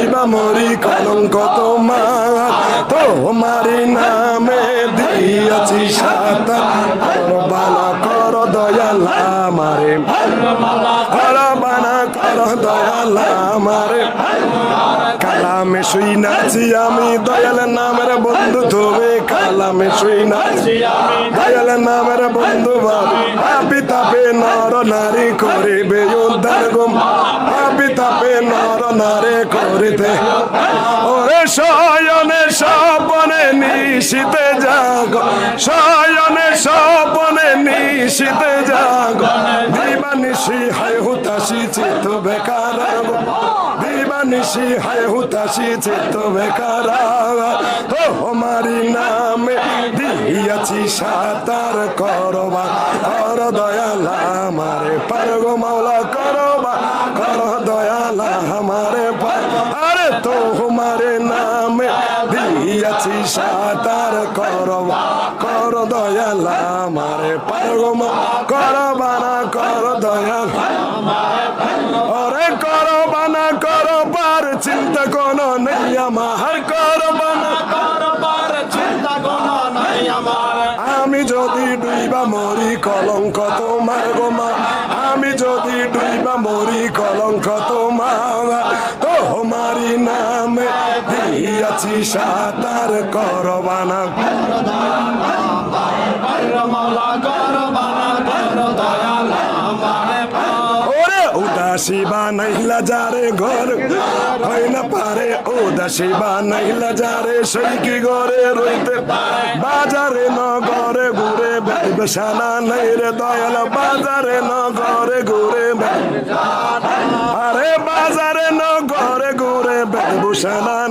দুইবা মরি কলঙ্ক তোমার। তোমারি নামে দিয়াছি সাঁতার বানা কর দয়াল আমারে। কর বানা কর দয়াল আমারে। কালামে শুই নাচি আমি দয়াল নামের বন্ধু তুমি কালামে শুই নাচি দয়াল নামের বন্ধু পাপি তাপে নর নারী করিবে উদ্ধার গুম। নর নারী করিতে। ওরে শয়নে স্বপনে নিশিতে জাগ। শয়নে স্বপনে নিশিতে জাগ। দিবানিশি হায় হুতাশি চিত্ত বেকার দিবানিশি হায় হুতাশি চিত্ত বেকার ও হমারি নামে দিয়াছি সাতার করবা। কর দয়ালা আমারে, পারগো মাওলা, করবা। কর সাতার করবা, কর দয়ালা আমারে পারগো মা করবা না কর দয়ালা ওরে করো বানা, করো পার, চিন্তা কোনো নেই আমার। করো বানা আমি যদি ডুইবা মরি, কলঙ্ক তোমার গোমা। আমি যদি ডুইবা মরি, কলঙ্ক তোমারি। দিয়াছি সাতার করবানা। উদাসী বানাইলা যারে ঘর, হয় না পারে উদাসী বানাইলা যারে সৈকি ঘরে রইতে বাজারে, নগরে ঘুরে বেসানা নাই রে দয়াল, বাজারে, নগরে ঘুরে আরে বাজারে, নগরে ঘুরে বেসানা নাই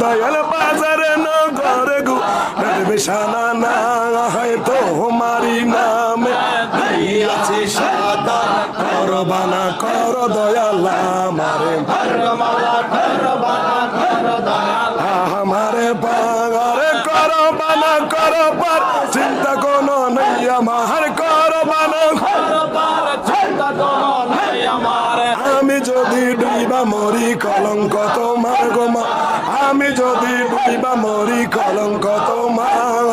দয়াল বাজারে নগরে ঘুরে বেসানা নাই তো মারি নামে। দিয়াছি সাদা করবানা কর দয়ালা আমারে। আমারে পাগারে করবানা কর চিন্তা কোনো নেই আমার। যদি ডুইবা মরি কলঙ্ক তোমার গোমা আমি যদি ডুইবা মরি কলঙ্ক তোমার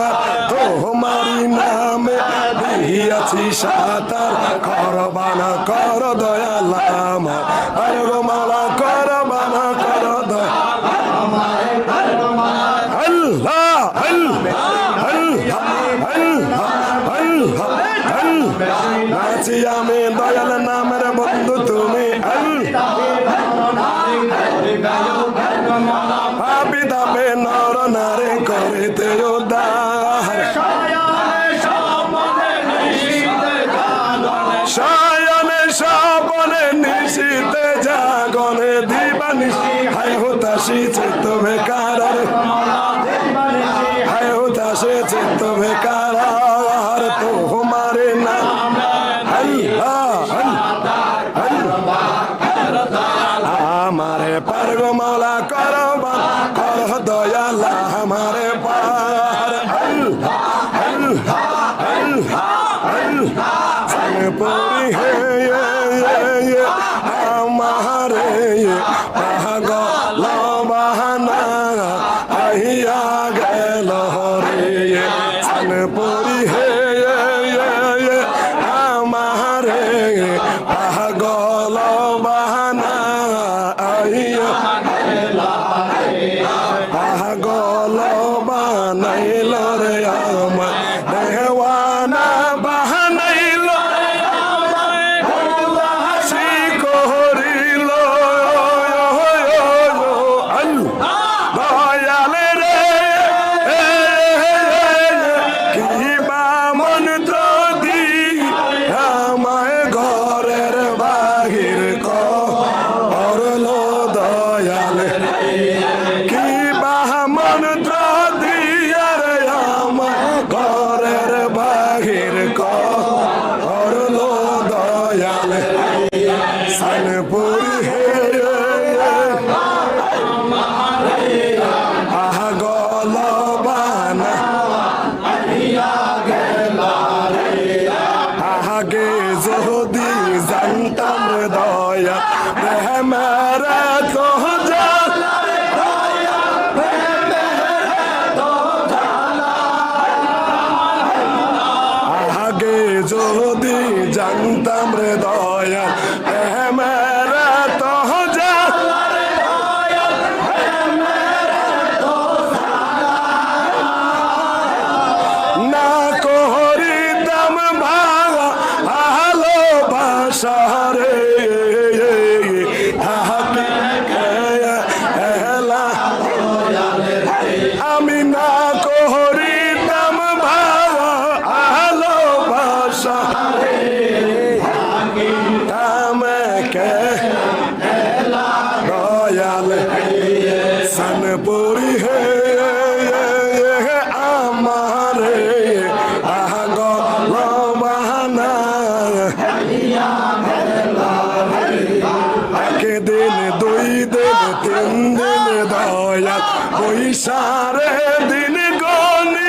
তোমারি নামে দিয়াছি সাতার। কর দয়ালা আমার আর গোমালা কর নাচি আমি নিশিতে জাগনে দিবানিশি। হায় হতাশি চিত্ত বেকার। হায় হতাশে চিত্ত বেকার। তো হমারে না। আমারে পারগ মাওলা করবা কর দয়ালা আমারে পার। আল্লাহ আল্লাহ আল্লাহ আল্লাহ আমি পড়ি আমারে পাগল ensaiar, né? সনপুরি হে আমারে আগ বাহানা দিন দুই দিন তিন দিন দয়াল বৈশারে দিন গনির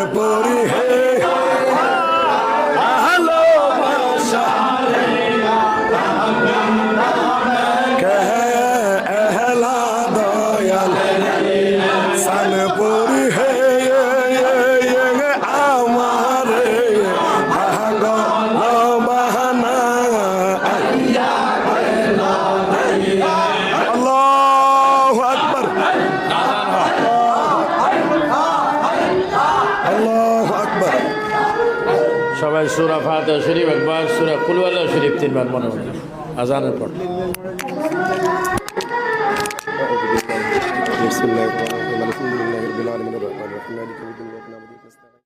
সান আল্লাহু আকবার সবাই সুরা ফাতে শরীফ একবার সুরা কুলওয়াল্লাহ শরীফ তিনবার মনে মনে আজানের পর بسم الله الرحمن الرحيم الحمد لله رب العالمين الرحمن الرحيم مالك يوم الدين إياك نعبد